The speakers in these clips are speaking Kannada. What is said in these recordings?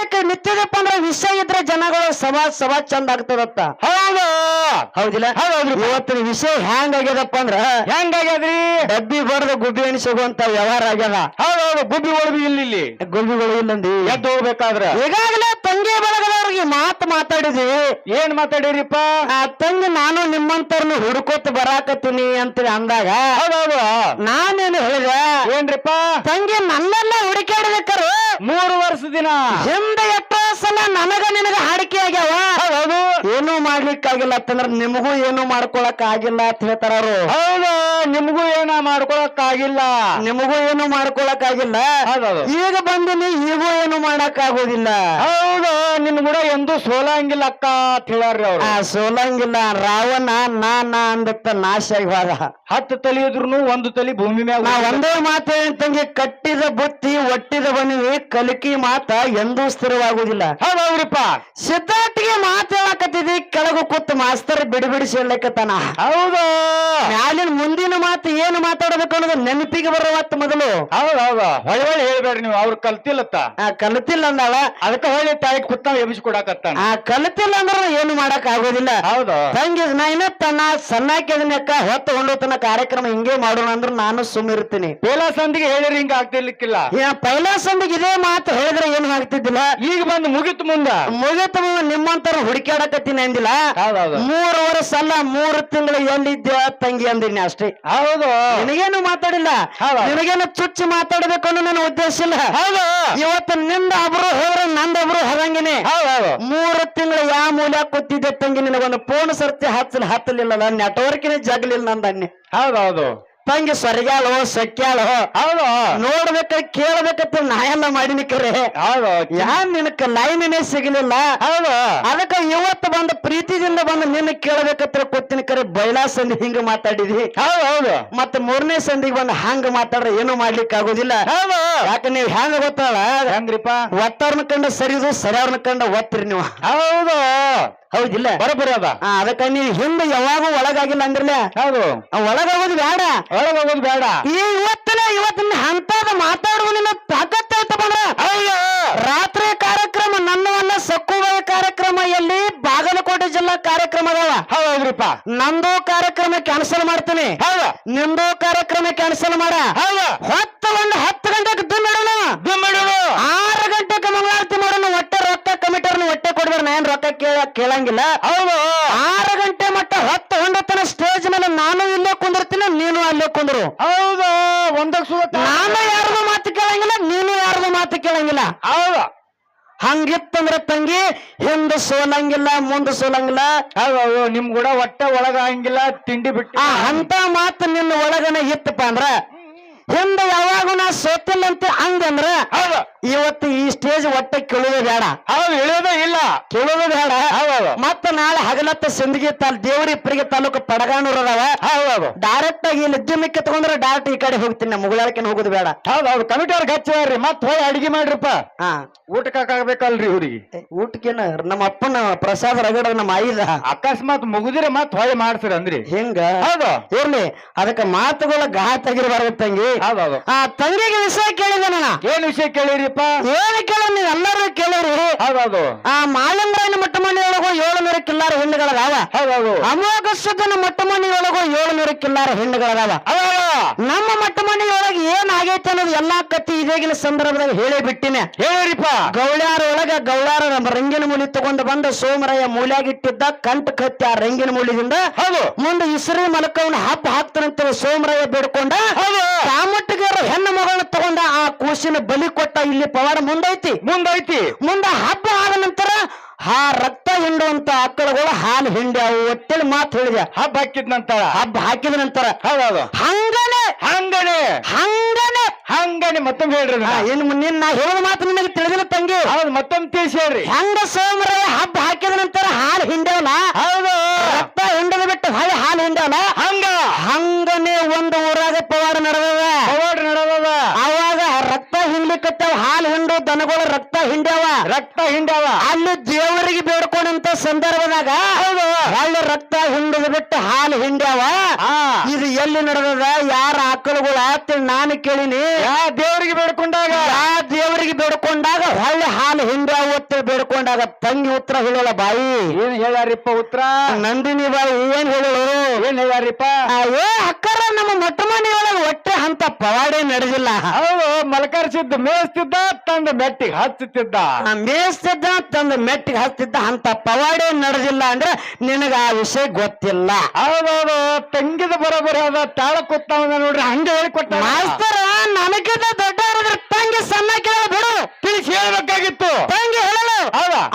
ನಿತ್ಯದಪ್ಪ ಅಂದ್ರೆ ವಿಷಯ ಇದ್ರೆ ಜನಗಳು ಸಮಾಜ ಸಮಾಜ ಚಂದ ಆಗ್ತದತ್ತ ಹೌದು. ಹೌದಿಲ್ಲ. ಇವತ್ತಿನ ವಿಷಯ ಹ್ಯಾಂಗ್ ಆಗ್ಯದಪ್ಪ ಅಂದ್ರ? ಹೆಂಗಾಗ್ಯದ್ರಿ ಡಬ್ಬಿ ಬಡದ ಗುಬ್ಬಿ ಎಣಿಸುವಂತ ವ್ಯವಹಾರ ಆಗ್ಯದ? ಹೌದೌದು ಗುಬ್ಬಿ ಒಳಗು ಇಲ್ಲಿ ಇಲ್ಲಿ. ಗುಬ್ಬಿಗಳು ಇಲ್ಲಂದಿ? ಎದ್ದು ಹೋಗ್ಬೇಕಾದ್ರ. ಈಗಾಗಲೇ ತಂಗಿ ಬಳಗದವ್ರಿಗೆ ಮಾತು ಮಾತಾಡಿದ್ವಿ ಏನ್ ಮಾತಾಡಿರಿಪ್ಪ ಆ ತಂಗಿ ನಾನು ನಿಮ್ಮಂತವ್ರನ್ನ ಹುಡುಕೋತ ಬರಾಕತ್ತೀನಿ ಅಂತ ಅಂದಾಗ ಹೌದೌದು. ನಾನೇನು ಹೇಳಿದೆ? ಏನ್ರಿಪ್ಪ? ತಂಗಿ ನನ್ನೆಲ್ಲ ಹುಡುಕಾಡ್ಬೇಕಾರ ಮೂರು ವರ್ಷ ದಿನ. ಹಿಂದೆ ಸಲ ನನಗ ನಿನಗ ಹಾಡಿಕೆ ಆಗ್ಯಾವ? ಹೌದು. ಏನು ಮಾಡ್ಲಿಕ್ಕಾಗಿಲ್ಲ ಅಂತಂದ್ರೆ ನಿಮಗೂ ಏನು ಮಾಡ್ಕೊಳಕ್ ಆಗಿಲ್ಲ ಅಂತ ಹೇಳ್ತಾರ ಹೌದಾ ಹೌದು ನಿಮಗೂ ಏನ ಮಾಡ್ಕೊಳಕ್ ಆಗಿಲ್ಲ ನಿಮಗೂ ಏನು ಮಾಡ್ಕೊಳಕ್ ಆಗಿಲ್ಲ ಹೌದೌದು. ಈಗ ಬಂದಿನಿ ಈಗೂ ಏನು ಮಾಡಕ್ ಆಗೋದಿಲ್ಲ ಹೌದು ನಿಮ್ ಕೂಡ ಎಂದು ಸೋಲಂಗಿಲ್ಲ ಅಕ್ಕ ಅಂತ ಹೇಳ್ಯಾರ್ರಿ ಅವ್ರು. ಆ ಸೋಲಂಗಿಲ್ಲ. ರಾವಣ ನಾ ನಾ ಅಂದಕ್ಕ ನಾಶ ಆಗಿವಾದ ಹತ್ತು ತಲೆ ಇದ್ರು ಒಂದು ತಲಿ ಭೂಮಿ ಮ್ಯಾಗ ನಾ ಒಂದೇ ಮಾತು ಹೇಳ್ತೀನಿ ತಂಗಿ ಕಟ್ಟಿದ ಬುತ್ತಿ ಒಟ್ಟಿದ ಬನ್ನಿ ಕಲಿಕಿ ಮಾತ ಎಂದೂ ಸ್ಥಿರವಾಗುವುದಿಲ್ಲ ಹೌದೌದ್ರಿಪ್ಪ ಸಿದ್ಧಾರ್ಥಿಗೆ ಮಾತು ಹೇಳಕತ್ತಿದ್ದಿ ಕೆಳಗು ಕೂತ್ ಮಾಸ್ತರ್ ಬಿಡಿ ಬಿಡಿಸಿ ಹೇಳಕತ್ತಾನ ಹೌದು. ಮ್ಯಾಲಿನ ಮುಂದಿನ ಮಾತು ಏನು ಮಾತಾಡಬೇಕು ಅನ್ನೋದು ನೆನಪಿಗೆ ಬರುವತ್ತು ಮೊದಲು. ಹೌದೌದು ಹೊಳೆ ಹೊಳೆ ಹೇಳ್ಬೇಡ್ರಿ ನೀವು. ಅವ್ರು ಕಲ್ತಿಲ್ಲತ್ತ. ಆ ಕಲಿತಿಲ್ಲ ಅಂದಾಳ. ಅದಕ್ಕೆ ಹೊಳೆ ತಾಯಿ ಕುತ್ತ ಎಬ್ಬಿಸಿ ಕೊಡಾಕತ್ತಾನ. ಆ ಕಲಿತಿಲ್ಲ ಅಂದ್ರೆ ಏನು ಮಾಡಕ್ ಆಗೋದಿಲ್ಲ. ಹೌದು. ತಂಗಿ ನಾ ಇನ್ನ ತನ್ನ ಸಣ್ಣಾಕಿದನಕ್ಕ ಹೊತ್ತು ಹೊಂಡೋತನ ಕಾರ್ಯಕ್ರಮ ಹಿಂಗೆ ಮಾಡೋಣ ಅಂದ್ರೆ ನಾನು ಸುಮ್ಮಿರ್ತೀನಿ ಪೇಲ ಸಂದಿಗೆ ಹೇಳಿರಿ ಹಿಂಗ ಆಗ್ತಿರ್ಲಿಕ್ಕಿಲ್ಲ. ಯಾ ಪೈಲಾ ಸಂದಿಗೆ ಇದೇ ಮಾತು ಹೇಳಿದ್ರೆ ಏನು ಆಗ್ತಿದ್ದಿಲ್ಲ. ಈಗ ಬಂದು ಮುಗಿತು ಮುಂದ? ಮುಗಿತ ನಿಮ್ಮಂತರ ಹುಡುಕ್ಯಾಡಕತ್ತೀನಿ ಅಂದಿಲ್ಲ. ಹೌದೌದು. ಮೂರು ವರ್ಷ ಅಲ್ಲ ಮೂರು ತಿಂಗಳು ಎಲ್ಲಿದ್ದೆ ತಂಗಿ ಅಂದಿನಿ ಅಷ್ಟೇ. ಹೌದು. ನಿನಗೇನು ಮಾತಾಡಿಲ್ಲ? ಹೌದು. ನಿನಗೇನು ಚುಚ್ಚಿ ಮಾತಾಡಬೇಕು ಅನ್ನೋ ನನ್ನ ಉದ್ದೇಶ ಇಲ್ಲ. ಹೌದು. ಇವತ್ತು ನಿಂದ ಒಬ್ರು ಹೋದ್ರೆ ನಂದೊಬ್ರು ಹರಂಗಿನಿ ಹೌದೌದು. ಮೂರು ತಿಂಗಳು ಯಾವ ಮೂಲ ಕೊತ್ತಿದ್ದೆ ತಂಗಿ ನಿನಗೊಂದು ಫೋನ್ ಸರ್ತಿ ಹಚ್ಚಲ್ ಹತ್ತಲಿಲ್ಲ ನೆಟ್ವರ್ಕಿನ ಜಗಲಿಲ್ಲ ನಂದನ್ನೇ ಹೌದೌದು. ತಂಗಿ ಸ್ವರ್ಗ್ಯಾಳು ಸಕ್ಯಾಳು ಹೌದು. ನೋಡ್ಬೇಕ ಕೇಳ್ಬೇಕಂತ ನಾ ಮಾಡಿ ಮಾಡಿನಿ ಕರೆ. ಹೌದು. ಯಾ ನಿನಕ ಲೈನೇ ಸಿಗಲಿಲ್ಲ? ಹೌದು. ಅದಕ್ಕ ಇವತ್ತು ಬಂದ ಪ್ರೀತಿದಿಂದ ಬಂದು ನಿನ್ನ ಕೇಳ್ಬೇಕತ್ರ ಕೊತ್ತಿನ ಕರೆ. ಬೈಲಾ ಸಂಧಿ ಹಿಂಗ ಮಾತಾಡಿದಿ? ಹೌದು ಹೌದು. ಮತ್ತ ಮೂರನೇ ಸಂಧಿಗೆ ಬಂದು ಹಂಗ ಮಾತಾಡ್ರೆ ಏನು ಮಾಡ್ಲಿಕ್ಕೆ ಆಗೋದಿಲ್ಲ? ಹೌದು. ಯಾಕ ನೀವ್ ಹೆಂಗ ಗೊತ್ತಲ್ಲ ಹೆಂಗ್ರಿಪ್ಪ? ಒತ್ತವ್ರನ್ನ ಕಂಡ ಸರಿದು ಸರಿಯವ್ರನ್ನ ಕಂಡ ಒತ್ತಿರಿ ನೀವು. ಹೌದು. ಹೌದಿಲ್ಲ ಬರಬರ ಅದ. ಆ, ಅದಕ್ಕ ನೀವು ಹಿಂದೆ ಯಾವಾಗೂ ಒಳಗಾಗಿಲ್ಲ ಅಂದ್ರಲ್ಲ? ಹೌದು. ಒಳಗಾಗೋದು ಬೇಡ. ಒಳಗೆ ಹೋಗೋದು ಬೇಡ. ಈ ಇವತ್ತಿನ ಇವತ್ತಿನ ಅಂತದ ಮಾತಾಡುವ ನಿನ್ನ ತಾಕತ್ತ ಐತ ಬಂದ್ರ. ಹೌದು ರಾತ್ರಿ ಕಾರ್ಯಕ್ರಮ ನನ್ನವನ್ನ ಸಕ್ಕುವ ಕಾರ್ಯಕ್ರಮ ಎಲ್ಲಿ ಬಾಗಲಕೋಟೆ ಜಿಲ್ಲಾ ಕಾರ್ಯಕ್ರಮ ಅದಾವ. ಹೌದ್ರಿಪ್ಪ. ನಂದು ಕಾರ್ಯಕ್ರಮ ಕ್ಯಾನ್ಸಲ್ ಮಾಡ್ತೀನಿ. ಹೌದು. ನಿಮ್ದು ಕಾರ್ಯಕ್ರಮ ಕ್ಯಾನ್ಸಲ್ ಮಾಡ. ಹೌದು. ಹತ್ತು ಕೇಳಂಗಿಲ್ಲ. ಹೌದು. ಆರು ಗಂಟೆ ಮಟ್ಟ ಹತ್ತು ಹೊಂಡತನ ಸ್ಟೇಜ್ ಮೇಲೆ ನಾನು ಇಲ್ಲೇ ಕುಂದಿರ್ತೀನಿ ನೀನು ಅಲ್ಲೇ ಕುಂದ್ರು. ಹೌದು ಒಂದಕ್ಕೆ ಸುತ್ತ ನಾನು ಯಾರ್ದು ಮಾತು ಕೇಳಂಗಿಲ್ಲ ನೀನು ಯಾರ್ದು ಮಾತು ಕೇಳಂಗಿಲ್ಲ. ಹೌದು. ಹಂಗಿತ್ತಂದ್ರೆ ತಂಗಿ ಹಿಂದ ಸೋಲಂಗಿಲ್ಲ ಮುಂದ ಸೋಲಂಗಿಲ್ಲ. ಹೌದು ನಿಮ್ ಕೂಡ ಹೊಟ್ಟೆ ಒಳಗ ಹಂಗಿಲ್ಲ ತಿಂಡಿ ಬಿಟ್ಟು. ಅಂತ ಮಾತು ನಿನ್ನ ಒಳಗನ ಇತ್ತಪ್ಪ ಅಂದ್ರ ಹಿಂದ ಯಾವಾಗೂ ನಾ ಸೋತಿಲ್ಲಂತ ಹಂಗಂದ್ರ ಹೌದು. ಇವತ್ತು ಈ ಸ್ಟೇಜ್ ಒಟ್ಟೆ ಕೇಳೋದು ಬೇಡ. ಹೌದು ಇಳಿಯೋದೇ ಇಲ್ಲ. ಕೇಳೋದು ಬೇಡ. ಮತ್ತ ನಾಳೆ ಹಗಲತ್ತ ಸಿಂದಗಿ ತಾಲ್ ದೇವರಿ ಇಪ್ಪರಿಗೆ ತಾಲೂಕು ಪಡಗಾನೂರ್ ಅದಾವ. ಡೈರೆಕ್ಟ್ ಆಗಿ ಇಲ್ಲಿ ಉದ್ಯಮಕ್ಕೆ ತಗೊಂಡ್ರೆ ಡೈರೆಕ್ಟ್ ಈ ಕಡೆ ಹೋಗ್ತೀನಿ. ನಮ್ಮ ಮುಗಳಾರಕ್ಕೆ ಹೋಗುದು ಬೇಡ. ಹೌದು ಹೌದು. ಕಮಿಟಿ ಅವ್ರಿಗೆ ಹಚ್ಚಾರ್ರಿ ಮತ್ ಹೋಗಿ ಅಡಿಗೆ ಮಾಡ್ರಿಪ್ಪ. ಹಾ. ಊಟಕ್ಕೆ ಹಾಕಬೇಕಲ್ರಿ ಇವ್ರಿಗೆ ಊಟಕ್ಕೇನ ನಮ್ಮ ಅಪ್ಪನ ಪ್ರಸಾದ ರಗಡ ನಮ್ಮ ಐದ ಅಕಸ್ಮಾತ್ ಮುಗುದಿರ ಮತ್ ಹೊಯ್ ಮಾಡ್ತೀರ ಅಂದ್ರಿ. ಹಿಂಗ? ಹೌದು. ಇರ್ಲಿ. ಅದಕ್ಕೆ ಮಾತುಗಳ ಘಾಟ್ ಆಗಿರಬಾರ್ದು ತಂಗಿ. ಹೌದೌದು. ಆ ತಂಗಿಗೆ ವಿಷಯ ಕೇಳಿದೆ ನಾನು. ಏನ್ ವಿಷಯ ಕೇಳಿರಿಪ್ಪ ಏನು ಕೇಳ ನೀವು ಎಲ್ಲರೂ ಕೇಳಿರಿ. ಹೌದೌದು. ಆ ಮಾಲಿಂಗರಾಯನ ಮೊಟ್ಟ ಮನೆಯೊಳಗೂ ಏಳುನೂರು ಕಿಲ್ಲಾರ ಹೆಣ್ಣುಗಳದಾವ. ಹೌದೌದು. ಅಮೋಘ ಸುದ್ದನ ಮೊಟ್ಟ ಮನೆಯೊಳಗೂ ಏಳುನೂರು ಕಿಲ್ಲಾರ ಹೆಣ್ಣುಗಳದಾವ. ನಮ್ಮ ಮೊಟ್ಟ ಮನೆಯೊಳಗೆ ಏನ್ ಆಗೈತೆ ಅನ್ನೋದು ಎಲ್ಲಾ ಕತ್ತಿ ಇದೇಗಿನ ಸಂದರ್ಭದಾಗ ಹೇಳಿ ಬಿಟ್ಟಿನ. ಹೇಳಿರಿಪ್ಪ. ಗೌಳ್ಯಾರ ಒಳಗ ಗೌಳ್ಯಾರ ನಮ್ಮ ರಂಗಿನ ಮೂಲಿ ತಗೊಂಡು ಬಂದ ಸೋಮರಾಯ ಮೂಲ್ಯಾಗಿಟ್ಟಿದ್ದ ಕಂಠ ಕತ್ತಿ ಆ ರಂಗಿನ ಮೂಲಿದಿಂದ ಹೌದು. ಮುಂದೆ ಇಸ್ರಿ ಮಲಕವನ್ನ ಹಬ್ಬ ಹಾಕ್ತಾನಂತ ಸೋಮರಾಯ ಬೇಡ್ಕೊಂಡ ಹೌದು. ಕಾಮಟ್ಟಿಗಾರ ಹೆಣ್ಣು ಮಗಳನ್ನ ತಗೊಂಡ ಆ ಕೂಸಿನ ಬಲಿ ಕೊಟ್ಟ ಇಲ್ಲಿ ಪವಾಡ ಮುಂದೈತಿ. ಮುಂದೈತಿ. ಮುಂದ ಹಬ್ಬ ಆದ ನಂತರ ಆ ರಕ್ತ ಹಿಂಡುವಂತ ಆಕಳುಗಳು ಹಾಲು ಹಿಂಡಿ ಅವು ಒಟ್ಟೆಲಿ ಮಾತು ಹೇಳಿದೆ. ಹಬ್ಬ ಹಾಕಿದ ನಂತರ. ಹಬ್ಬ ಹಾಕಿದ ನಂತರ. ಹೌದೌದು. ಹಂಗನೆ. ಹಂಗನೆ. ಹಂಗನೆ. ಹಂಗನೆ ಮತ್ತೊಮ್ಮೆ ಹೇಳ್ರಿ ಏನ್ ನಿನ್ನ ಹೇಳಿದ ಮಾತು ನಿನಗೆ ತಿಳಿದಿಲ್ಲ ತಂಗಿ. ಹೌದು ಮತ್ತೊಮ್ಮೆ ತಿಳಿಸಿ ಹೇಳ್ರಿ. ಹಂಗ ಸೋಮರ ಹಬ್ಬ ಹಾಕಿದ ನಂತರ ಹಾಲು ಹಿಂಡವಲ್ಲ ಹೌದು. ರಕ್ತ ಹಿಂಡದ ಬಿಟ್ಟು ಹಾಲು ಹಾಲು ಹಿಂಡವಲ್ಲ ಹಂಗ. ಹಂಗನೆ ಒಂದು ದನಗಳು ರಕ್ತ ಹಿಂಡ್ಯಾವ. ರಕ್ತ ಹಿಂಡ್ಯಾವ. ಅಲ್ಲಿ ದೇವರಿಗೆ ಬೇಡ್ಕೊಂಡಂತ ಸಂದರ್ಭದಾಗ ಹೊಳ್ಳಿ ರಕ್ತ ಹಿಂಡದ ಬಿಟ್ಟು ಹಾಲು ಹಿಂಡ್ಯಾವ. ಇದು ಎಲ್ಲಿ ನಡೆದದ? ಯಾರ ಆಕಳುಗಳು ನಾನು ಕೇಳಿನಿ. ದೇವರಿಗೆ ಬೇಡ್ಕೊಂಡಾಗ. ದೇವರಿಗೆ ಬೇಡ್ಕೊಂಡಾಗ ಹೊಳ್ಳಿ ಹಾಲು ಹಿಂಡ್ಯಾವು ಕೇಳ್ಕೊಂಡಾಗ ತಂಗಿ ಉತ್ತರ ಹೇಳಲ್ಲ ಬಾಯಿ. ಏನ್ ಹೇಳ್ಯಾರಿಪ್ಪ ಉತ್ತರ? ನಂದಿನಿ ಬಾಯಿ ಏನ್ ಹೇಳೋರು ಏನ್ ಹೇಳ್ಯಾರಿಪ್ಪ? ಆ, ಏ ಅಕ್ಕರ ನಮ್ಮ ಮೊಟ್ಟ ಮನೆಯೊಳಗೆ ಒಟ್ಟೆ ಅಂತ ಪವಾಡೆ ನಡೆದಿಲ್ಲ. ಹೌದು ಮಲಕರಿಸಿದ್ದ ಮೇಯಿಸ್ತಿದ್ದ ತಂದ ಮೆಟ್ಟಿಗೆ ಹಚ್ಚುತ್ತಿದ್ದ ಆ ಮೇಯಿಸ್ತಿದ್ದ ತಂದು ಮೆಟ್ಟಿಗೆ ಹಚ್ತಿದ್ದ ಅಂತ ಪವಾಡೆ ನಡೆದಿಲ್ಲ ಅಂದ್ರೆ ನಿನಗ ಆ ವಿಷಯ ಗೊತ್ತಿಲ್ಲ. ಹೌದೌದು ತಂಗಿದ ಬರೋಬರಿ ಅದ ತಾಳ ಕೂತಾವ ನೋಡ್ರಿ ಹಂಗೆ ಹೇಳಿಕೊಟ್ಟ ಮಾಸ್ತರ ನನಗಿಂತ ದೊಡ್ಡ ತಂಗಿ ಸಣ್ಣ ಕೇಳ ತಿಳಿಸಿ ಹೇಳ್ಬೇಕಾಗಿತ್ತು. ತಂಗಿ ಹೇಳಲು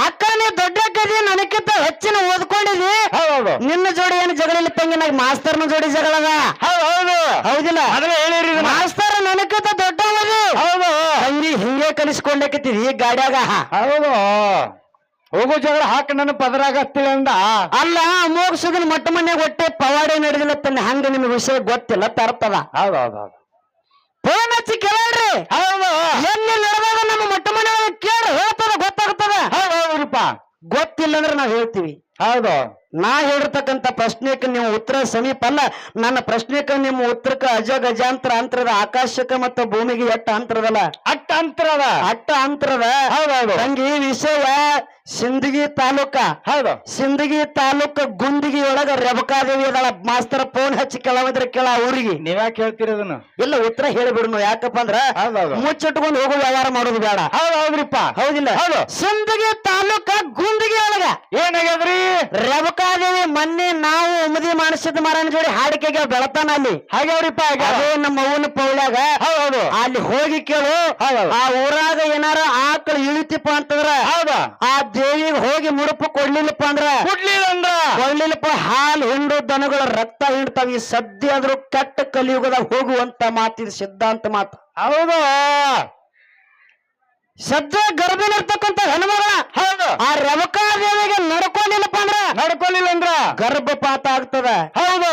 ಅಕ್ಕ ನೀ ದೊಡ್ಡ ಕದಿ ನನಕ್ಕಿಂತ ಹೆಚ್ಚಿನ ಓದ್ಕೊಂಡಿದಿ. ಹೌದು ನಿನ್ನ ಜೋಡಿ ಏನು ಜಗಳ ಇಲ್ಲ ತಂಗಿ ನಾಗ ಮಾಸ್ತರ್ನ ಜೋಡಿ ಜಗಳದ ಹೌದು ಹೌದು. ಹೌದಿಲ್ಲ? ಮೊದಲೇ ಹೇಳಿರಿ. ಮಾಸ್ತರ್ ನನಕ್ಕಿಂತ ದೊಡ್ಡ ಹೌದು. ತಂಗಿ ಹಿಂಗೆ ಕಲಿಸ್ಕೊಂಡಾಕತ್ತಿದಿ ಈ ಗಾಡ್ಯಾಗ. ಹೌದು. ಹೋಗೋ ಜಗಳ ಹಾಕಿ ನನ್ನ ಪದರಾಗ ಅಂದ. ಅಲ್ಲ ಮೋಕ್ಷದನ್ ಮೊಟ್ಟ ಮನೆ ಒಟ್ಟೆ ಪವಾಡೆ ನಡೆದಿಲ್ಲ ತನ್ನ ಹಂಗ ನಿಮ್ಗೆ ವಿಷಯ ಗೊತ್ತಿಲ್ಲ ತರ್ತದ. ಹೌದೌದು ಹೌದು ಹೌದು. ಫೋನ್ ಹಚ್ಚಿ ಕೇಳ್ರಿ ಹೌದು. ಎಲ್ಲಿ ನಡೆದಾಗ ನಮ್ಮ ಮೊಟ್ಟ ಮನೆಯೊಳಗೆ ಕೇಳಿ ಹೇಳ್ತದ ಗೊತ್ತಾಗ್ತದ ಹೌದು ಹೌದ್ರಿಪ್ಪ ಗೊತ್ತಿಲ್ಲ ಅಂದ್ರೆ ನಾವು ಹೇಳ್ತೀವಿ. ಹೌದು. ನಾ ಹೇಳಿರ್ತಕ್ಕಂಥ ಪ್ರಶ್ನೆಕ್ಕೆ ನೀವು ಉತ್ತರ ಸಮೀಪ ಅಲ್ಲ. ನನ್ನ ಪ್ರಶ್ನೆಕ್ಕೆ ನಿಮ್ಮ ಉತ್ತರಕ್ಕೆ ಅಜ ಗಜಾಂತರ ಅಂತರದ ಆಕಾಶಕ್ಕೆ ಮತ್ತು ಭೂಮಿಗೆ ಎಟ್ಟ ಅಂತರದಲ್ಲ? ಅಟ್ಟ ಅಂತರದ. ಅಟ್ಟ ಅಂತರದ. ಹೌದೌದು ತಂಗಿ ವಿಷಯ ಸಿಂದಗಿ ತಾಲೂಕ. ಹೌದು. ಸಿಂದಗಿ ತಾಲೂಕ ಗುಂದಿಗಿ ಒಳಗ ರೆಬಕಾದೇವಿ ಅದಳ. ಮಾಸ್ತರ ಫೋನ್ ಹಚ್ಚಿ ಕೆಳವಿದ್ರೆ ಕೆಳ ಊರಿಗೆ. ನೀವ್ಯಾಕೆ ಹೇಳ್ತೀರಿ ಅದನ್ನ ಇಲ್ಲ ಉತ್ತರ ಹೇಳಿಬಿಡ್ನು. ಯಾಕಪ್ಪ ಅಂದ್ರ ಮುಚ್ಚಿಟ್ಕೊಂಡು ಹೋಗೋ ವ್ಯವಹಾರ ಮಾಡೋದು ಬೇಡ. ಹೌದು ಹೌದ್ರಿಪ್ಪ. ಹೌದಿಲ್ಲ. ಹೌದು. ಸಿಂದಗಿ ತಾಲೂಕ ಗುಂದಿಗಿ ಒಳಗ ಏನಾಗ್ಯದ್ರಿ? ರೇವಕಾದೇವಿ ಮೊನ್ನೆ ನಾವು ಉಮದಿ ಮಾಡಿಸಿದ ಮರನ ಜೋಡಿ ಹಾಡಿಕೆಗೆ ಬೆಳತಾನ ಅಲ್ಲಿ. ಹಾಗೆ ಹಾಗೆ ಅದೇ ನಮ್ಮ ಅವ್ವನ ಪೌಳ್ಯಾಗ ಹೌದು ಅಲ್ಲಿ ಹೋಗಿ ಕೇಳು. ಆ ಊರಾಗ ಏನಾರ ಆಕಳು ಇಳಿತಿಪ್ಪ ಅಂತಂದ್ರ ಹೌದು. ಆ ದೇವಿಗೆ ಹೋಗಿ ಮುಡುಪು ಕೊಡ್ಲಿಲ್ಲಪ್ಪ ಅಂದ್ರ ಕೊಡ್ಲಿಲ್ಲ ಅಂದ್ರ? ಕೊಡ್ಲಿಲ್ಲಪ್ಪ ಹಾಲು ಹಿಂಡು ದನಗಳ ರಕ್ತ ಹಿಂಡ್ತಾವ. ಈ ಸದ್ಯ ಆದ್ರೂ ಕೆಟ್ಟ ಕಲಿಯುಗದಾಗ ಹೋಗುವಂತ ಮಾತಿದ ಸಿದ್ಧಾಂತ ಮಾತು. ಹೌದು. ಸದ್ಯ ಗರ್ಭಿಣಿರ್ತಕ್ಕಂಥ ಹೆಣ್ಮಗಳ ಹೌದು. ಆ ರಮಕಾದೇವಿಗೆ ನಡ್ಕೊಂಡಿಲ್ಲಪ್ಪ ಅಂದ್ರ ನಡ್ಕೊಂಡಿಲ್ಲ ಅಂದ್ರ? ಗರ್ಭಪಾತ ಆಗ್ತದ. ಹೌದು.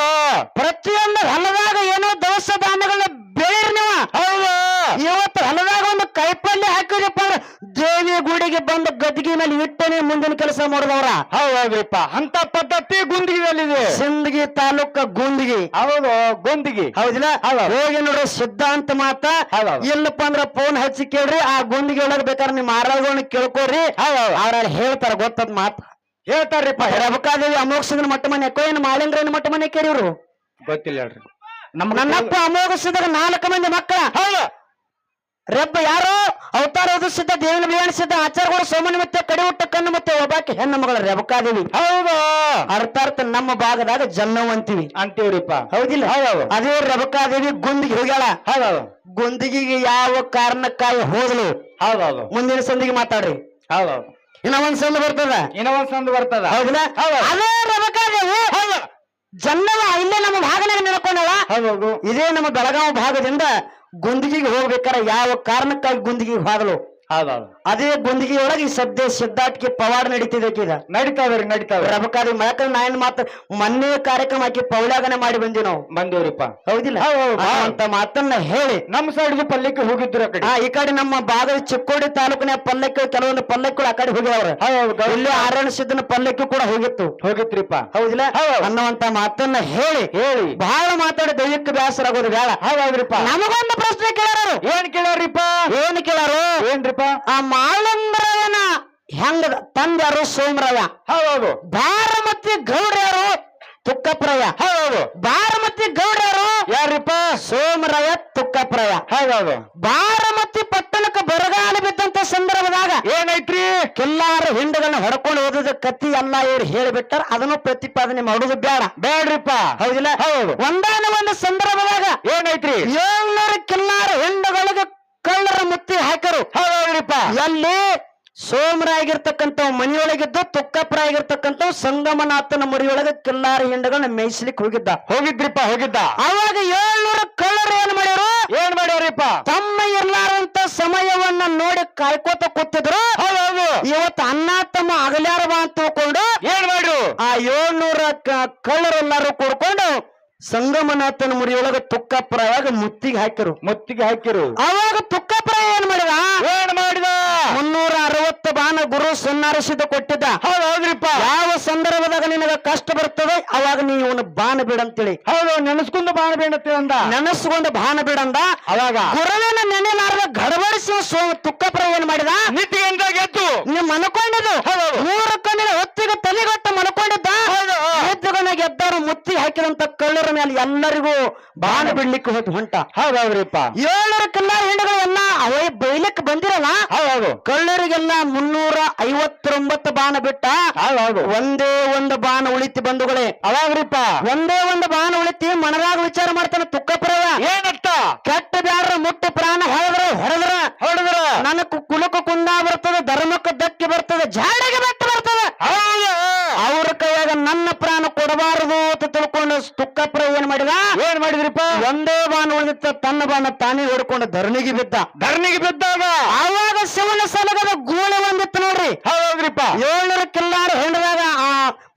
ಪ್ರತಿಯೊಂದು ಹೊಲದಾಗ ಏನೋ ದವಸ ಧಾನ್ಯಗಳನ್ನ ಬೆಳೀರಿ ನೀವು. ಹೌದು. ಇವತ್ತು ಹೊಲದಾಗ ಒಂದು ಕೈಪಲ್ಯ ಹಾಕಿದಪ್ಪ ಅಂದ್ರೆ ದೇವಿ ಗುಡಿಗೆ ಬಂದ ಗದ್ದಿಗೆ ಮೇಲೆ ಇಟ್ಟನೆ ಮುಂದಿನ ಕೆಲಸ ಮಾಡಿದವ್ರ ಹೌದು ಹೌದ್ರಿಪ್ಪ ಅಂತ ಪದ್ಧತಿ ಗುಂದಿಗೆದಲ್ಲಿದೆ. ಸಿಂದಗಿ ತಾಲೂಕ ಗುಂದಿಗೆ. ಹೌದು ಗುಂದಿಗೆ. ಹೌದಿಲ್ಲ? ಹೌದು. ಹೋಗಿ ನೋಡ್ರಿ ಸಿದ್ಧಾಂತ ಮಾತ. ಇಲ್ಲಪ್ಪ ಅಂದ್ರ ಫೋನ್ ಹಚ್ಚಿ ಕೇಳ್ರಿ ಆ ಗುಂದಿಗೆ ಒಳಗ್ ಬೇಕಾದ್ರೆ ನಿಮ್ ಆರಾಧನೆ ಕೇಳ್ಕೊರಿ. ಹೌದು. ಅವ್ರ ಹೇಳ್ತಾರ ಗೊತ್ತದ ಮಾತ. ಹೇಳ್ತಾರ್ರಿಪ್ಪ. ರಬಕಾದೇವಿ ಅಮೋಘಸಿದ ಮಟ್ಟ ಮನೆ ಎಕ್ಕೋ ಏನು ಮಾಲಿಂಗ್ರೇನ ಮಟ್ಟ ಮನೆ ಕೇಳಿವ್ರು. ಗೊತ್ತಿಲ್ಲ ಹೇಳ್ರಿ. ನಮ್ಮ ನನ್ನಪ್ಪ ಅಮೋಘಸಿದಾಗ ನಾಲ್ಕು ಮಂದಿ ಮಕ್ಕಳ. ಹೌದು. ರೆಬ್ಬ ಯಾರು ಅವತಾರ ಉದಿಸಿದ್ದ ದೇವಿನ ಬಿಳಿಸಿದ್ದ ಆಚಾರಗಳು ಸೋಮನ ಮತ್ತೆ ಕಡಿವುಟ್ಟ ಕಣ್ಣು ಮತ್ತೆ ಒಬ್ಬಾಕಿ ಹೆಣ್ಣು ಮಗಳ ರೆಬಕಾದೇವಿ ಹೌದು. ಅರ್ಥಾರ್ಥ ನಮ್ಮ ಭಾಗದಾಗ ಜನ್ನವ್ ಅಂತೀವಿ. ಅಂತೀವ್ರಿಪ್ಪ. ಹೌದಿಲ್ಲ? ಹೌದೌದು. ಅದೇ ರೆಬಕಾದೇವಿ ಗುಂದಿಗೆ ಹೋಗ್ಯಾಳ. ಹೌದು ಗುಂದಿಗೆ ಯಾವ ಕಾರಣಕ್ಕಾಗಿ ಹೋದ್ಲು? ಹೌದೌದು. ಮುಂದಿನ ಸಂದಿಗೆ ಮಾತಾಡ್ರಿ. ಹೌದೌದು. ಇನ್ನ ಒಂದ್ ಸಂದ ಬರ್ತದ? ಇನ್ನ ಒಂದ್ ಸಂದ್ ಬರ್ತದ. ಹೌದಿಲ್ಲ? ಹೌದು. ಅದೇ ರೆಬಕಾದೇವಿ ಹೌದು. ಜನ್ನವ ಇಲ್ಲೇ ನಮ್ಮ ಭಾಗನಾಗ ನಡ್ಕೊಂಡವ ಹೌದು ಇದೇ ನಮ್ಮ ಬೆಳಗಾವಿ ಭಾಗದಿಂದ ಗುಂದಿಗಿಗೆ ಹೋಗ್ಬೇಕಾರೆ ಯಾವ ಕಾರಣಕ್ಕಾಗಿ ಗುಂದಗಿಗೆ ಹೋಗಲು? ಹೌದೌದು. ಅದೇ ಬಂದಿಗೆ ಒಳಗೆ ಈ ಸದ್ಯ ಸಿದ್ಧಾರ್ಥಕ್ಕೆ ಪವಾಡ ನಡೀತಿದೆ ಈಗ ನಡೀತಾವ್ರಿ ನಡೀತಾವ್ರಿ. ರಬಕಾರಿ ಯಾಕಂದ್ರೆ ನಾಯನ್ ಮಾತ್ರ ಮಾತು ಮೊನ್ನೆ ಕಾರ್ಯಕ್ರಮ ಹಾಕಿ ಪೌಳಾಗನೆ ಮಾಡಿ ಬಂದಿವಿ ನಾವು. ಬಂದೇವ್ರಿಪ್ಪ. ಹೌದಿಲ್ಲ? ಹೌದು, ಹೌದು. ಅಂತ ಮಾತನ್ನ ಹೇಳಿ. ನಮ್ ಸೈಡ್ ಪಲ್ಲಕ್ಕೆ ಹೋಗಿದ್ರು ಆ ಕಡೆ. ಆ ಈ ಕಡೆ ನಮ್ಮ ಭಾಗದ ಚಿಕ್ಕೋಡಿ ತಾಲೂಕಿನ ಪಲ್ಲಕ್ಕಿ ಕೆಲವೊಂದು ಪಲ್ಲಕ್ಕಿಗಳು ಆ ಕಡೆ ಹೋಗಿದವ್ರ ಹೌದು ಇಲ್ಲಿ ಆರಣ ಸಿದ್ದನ ಪಲ್ಲಕ್ಕಿ ಕೂಡ ಹೋಗಿತ್ತು. ಹೋಗಿತ್ರಿಪ್ಪ. ಹೌದಿಲ್ಲ? ಹೌದು. ಅನ್ನುವಂತ ಮಾತನ್ನ ಹೇಳಿ. ಹೇಳಿ. ಬಹಳ ಮಾತಾಡಿ ದೈಹಿಕ ಬೇಸರ ಆಗೋದು ಬೇಡ ಹೌದ್ರಿಪ್ಪ. ನಮಗೊಂದು ಪ್ರಶ್ನೆ ಕೇಳಾರು ಏನ್ ಕೇಳ್ಯಾರಿಪ್ಪ ಏನ್ ಕೇಳಾರು ಏನ್ರಿಪ್ಪ? ಆ ಮಾಳಂದ್ರಯನ ಹೆಂಗದ ತಂದ್ಯಾರು ಸೋಮರಾಯ ಹೌದು. ಬಾರಮತಿ ಗೌಡ ತುಕ್ಕಪ್ರಯ ಹೌದು. ಬಾರಮತಿ ಗೌಡ ಗೌಡ್ಯಾರು ಯಾರಿಪ್ಪ? ಸೋಮರಾಯ ತುಕ್ಕಪ್ರಯ ಹೌದು. ಬಾರಮತಿ ಪಟ್ಟಣಕ್ಕೆ ಬರಗಾಲ ಬಿದ್ದಂತ ಸಂದರ್ಭದಾಗ ಏನೈತ್ರಿ? ಕೆಲ್ಲಾರ ಹಿಂಡಗಳನ್ನ ಹೊಡ್ಕೊಂಡು ಓದೋದ ಕತ್ತಿ ಎಲ್ಲ ಇವ್ರು ಹೇಳಿಬಿಟ್ಟಾರ. ಅದನ್ನು ಪ್ರತಿಪಾದನೆ ಮಾಡುದು ಬೇಡ. ಬೇಡ್ರಿಪ್ಪ. ಹೌದಿಲ್ಲ? ಹೌದು. ಒಂದಾನ ಒಂದು ಸಂದರ್ಭದಾಗ ಏನೈತ್ರಿ? ಏಳ್ನೂರು ಕಿಲ್ಲಾರ ಹಿಂಡುಗಳಿಗೆ ಕಳ್ಳರ ಮುತ್ತಿ ಹಾಕರು. ಹೌದೌದ್ರಿಪ್ಪ. ಎಲ್ಲಿ ಸೋಮರಾಗಿರ್ತಕ್ಕಂಥ ಮನೆಯೊಳಗಿದ್ದು ತುಕ್ಕಪ್ರಾಗಿರ್ತಕ್ಕಂಥ ಸಂಗಮನಾಥನ ಮರಿಯೊಳಗೆ ಕಿಲ್ಲಾರ ಹಿಂಡಗಳನ್ನ ಮೇಯಿಸ್ಲಿಕ್ಕೆ ಹೋಗಿದ್ದ. ಹೋಗಿದ್ರಿಪ್ಪ ಹೋಗಿದ್ದ. ಅವಾಗ ಏಳ್ನೂರ ಕಳ್ಳರು ಏನ್ ಮಾಡ್ಯಾರು? ಏನ್ ಮಾಡ್ಯಾರಿಪ್ಪ? ತಮ್ಮ ಇರ್ಲಾರಂತ ಸಮಯವನ್ನ ನೋಡಿ ಕಾಯ್ಕೋತ ಕೂತಿದ್ರು. ಇವತ್ತು ಅನ್ನ ತಮ್ಮ ಅಗಲಾರವ ಅಂತ ತಿಳ್ಕೊಂಡು ಏನ್ ಮಾಡ್ರು? ಆ ಏಳ್ನೂರ ಕಳ್ಳರೆಲ್ಲರೂ ಕೂಡ್ಕೊಂಡು ಸಂಗಮನಾಥನ ಮುರಿಯೊಳಗ ತುಕ್ಕಪ್ರಾಯಾಗ ಮುತ್ತಿಗೆ ಹಾಕಿರು. ಮುತ್ತಿಗೆ ಹಾಕಿರು. ಅವಾಗ ತುಕ್ಕಪ್ರಾಯ ಏನ್ ಮಾಡಿದ? ಏನ್ ಮಾಡಿದ? ಮುನ್ನೂರ ಅರವತ್ತು ಬಾಣ ಗುರು ಸುನ್ನಾರಸಿದ ಕೊಟ್ಟಿದ್ದ. ಹೌದ್ರಿಪ್ಪ ಯಾವ ಸಂದರ್ಭದಾಗ ನಿನಗ ಕಷ್ಟ ಬರ್ತದೆ? ಅವಾಗ ನೀ ಇವನು ಬಾಣ ಬಿಡಂತೇಳಿ ಹೌದು ನೆನೆಸ್ಕೊಂಡು ಬಾಣ ಬಿಡಂತೇಳಂದ ಅಂದ. ನೆನಸ್ಕೊಂಡು ಬಾಣ ಬಿಡಂದ ಅವಾಗ? ಗುರುವಿನ ನೆನೆಲಾರದ ಗಡಬಡಿಸುವ ಸೋ ತುಕ್ಕಪ್ರಾಯ ಎಲ್ಲರಿಗೂ ಬಾಣ ಬಿಡ್ಲಿಕ್ಕೆ ಹೋದ್ ಹೊಂಟ. ಹೌದೌದ್ರಿಪ್ಪ. ಏಳರ ಕಲ್ಲಾರ ಹೆಣ್ಣುಗಳೆಲ್ಲ ಅವೇ ಬೈಲಕ್ಕೆ ಬಂದಿರಲ್ಲ? ಹೌದು ಕಳ್ಳರಿಗೆಲ್ಲ ಮುನ್ನೂರ ಐವತ್ತೊಂಬತ್ತು ಬಾಣ ಬಿಟ್ಟ? ಹೌದು ಒಂದೇ ಒಂದು ಬಾಣ ಉಳಿತಿ ಬಂಧುಗಳೇ. ಅವಾಗ್ರಿಪ್ಪ ಒಂದೇ ಒಂದು ಬಾಣ ಉಳಿತಿ ಮನರಾಗ ವಿಚಾರ ಮಾಡ್ತಾನೆ ತುಕ್ಕಪುರವ ಏನತ್ತ? ಕೆಟ್ಟ ಬ್ಯಾಡ್ರ ಮುಟ್ಟಿ ಪ್ರಾಣ ಹೊಡೆದ್ರ ಹೊಡೆದ್ರ ಹೊಡೆದ್ರ ನನ ಕುಲಕ ಕುಂದ ಬರ್ತದೆ ಧರ್ಮಕ್ಕೆ ಧಕ್ಕೆ ಬರ್ತದೆ ಜಾಡಿಗೆ ಬೆಟ್ಟ ಬರ್ತದೆ. ಅವ್ರ ಕೈಯಾಗ ನನ್ನ ಪ್ರಾಣ ಕೊಡಬಾರದು ಅಂತ ತುಕ್ಕಪುರ ಏನ್ ಮಾಡಿದ? ಏನ್ ಮಾಡಿದ್ರಿಪ್ಪ? ಒಂದೇ ಬಾಣ ಉಳಿದಿತ್ತ ತನ್ನ ಬಾಣ ತಾನೇ ಹೊಡ್ಕೊಂಡು ಧರಣಿಗೆ ಬಿದ್ದ. ಧರಣಿಗೆ ಬಿದ್ದಾಗ? ಆವಾಗ ಶಿವನ ಸಲಗದ ಗೂಳೆ ಒಂದಿತ್ತು ನೋಡ್ರಿ. ಹೌದೌದ್ರಿಪ್ಪ. ಏಳ್ನೂರ ಕಿಲ್ಲಾರ ಹೆಂಡದಾಗ ಆ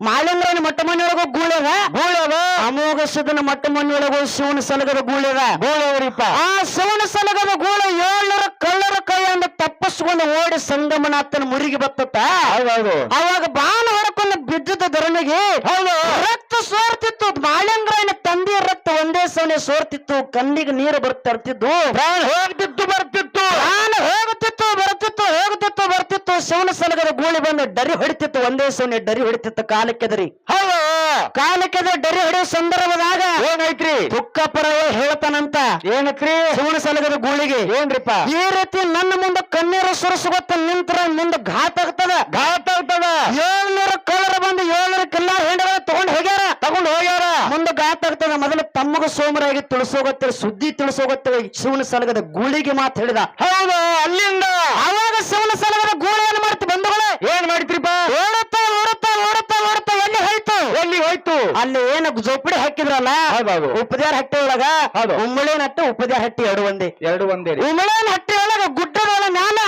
ಮಾಲಿಂದ್ರನ ಮಟ್ಟ ಮನೆಯೊಳಗೂ ಗೂಳೆದ ಗೂಳದ ಅಮೋಘ ಸಿದ್ದನ ಮಟ್ಟ ಮನೆಯೊಳಗೂ ಶಿವನ ಸಲಗದ ಗೂಳೆದ ಗೂಳವ್ರಿಪ್ಪ ಆ ಶಿವನ ಸಲಗದ ಗೂಳ ಏಳ್ನೂರ ಕಳ್ಳರ ಕೈಯಿಂದ ತಪ್ಪಿಸ್ಕೊಂಡು ಓಡಿ ಸಂಗಮನಾಥನ ಮುರಿಗೆ ಬತ್ತತ್ತ. ಹೌದೌದು. ಅವಾಗ ಬಾಣ ಹೊಡ್ಕೊಂಡು ಬಿದ್ದಿದ್ದ ಧರಣಿಗೆ ಹೌದು. ರಕ್ತ ಸೋರ್ತಿತ್ತು. ಮಾಳಂಗ್ರಾಯನ ತಂದೆಯ ರಕ್ತ ಒಂದೇ ಸವನೆ ಸೋರ್ತಿತ್ತು. ಕಣ್ಣಿಗೆ ನೀರು ಬರ್ತಾ ಇರ್ತಿದ್ದು ಹೋಗ್ತಿತ್ತು ಬರ್ತಿತ್ತು. ಪ್ರಾಣ ಹೋಗುತ್ತಿತ್ತು ಬರ್ತಿತ್ತು ಹೋಗುತ್ತಿತ್ತು ಬರ್ತಿತ್ತು ಶಿವನ ಸಲಗದ ಗೂಳಿ ಬಂದು ಡರಿ ಹೊಡಿತಿತ್ತು. ಒಂದೇ ಸವನೆ ಡರಿ ಹೊಡಿತಿತ್ತು ಕಾಲಕ್ಕೆದರಿ. ಹೌದು. ಕಾಲಕ್ಕೆದರಿ ಡರಿ ಹೊಡೆಯೋ ಸಂದರ್ಭದಾಗ ಏನೈತ್ರಿ ತುಕ್ಕಪರವೇ ಹೇಳ್ತಾನಂತ. ಏನತ್ರಿ ಸುವರ್ಣ ಸಲಗದ ಗೂಳಿಗೆ ಏನ್ರಿಪ್ಪ? ಈ ರೀತಿ ನನ್ನ ಮುಂದೆ ಕಣ್ಣೀರು ಸುರಸುಗತ್ತ ನಿಂತರ ಮುಂದೆ ಘಾತ ಆಗ್ತದ. ಘಾತ ಆಗ್ತದ. ಏಳ್ನೂರ ಕಲರ್ ಬಂದು ಏಳ್ನೂರ ಕಿಲ್ಲ ಹೆಂಡಗಳ ತಗೊಂಡ್ ಹೋಗ್ಯಾರ. ತಗೊಂಡ್ ಹೋಗ್ಯಾರ. ಮುಂದೆ ಘಾತ ಆಗ್ತದ. ಮೊದಲು ತಮ್ಮಗ ಸೋಮರಾಗಿ ತಿಳಿಸೋಗತ್ತೇಳಿ ಸುದ್ದಿ ತಿಳಿಸೋಗತ್ತೇಳಿ ಶಿವನ ಸಲಗದ ಗೂಳಿಗೆ ಮಾತ್ ಹೇಳಿದ. ಹೌದು ಅಲ್ಲಿಂದ ಅವಾಗ ಶಿವನ ಸಲಗದ ಗೂಳಿ ಏನ್ ಮಾಡ್ತಿ ಬಂಧುಗಳೇ. ಏನ್ ಹೋಯ್ತು ಅಲ್ಲಿ ಏನ ಜೋಪಡಿ ಹಾಕಿದ್ರಲ್ಲ. ಉಪದ್ಯಾರ ಹಟ್ಟಿ ಒಳಗ ಉಮ್ಮಳೇನ ಹಟ್ಟಿ ಉಪದ್ಯಾರ ಹಟ್ಟಿ ಎರಡು ಒಂದೇ. ಎರಡು ಒಂದೇ ಉಮ್ಮಳೇನ ಹಟ್ಟಿ ಒಳಗ ಗುಡ್ಡದೊಳ ಮ್ಯಾಲ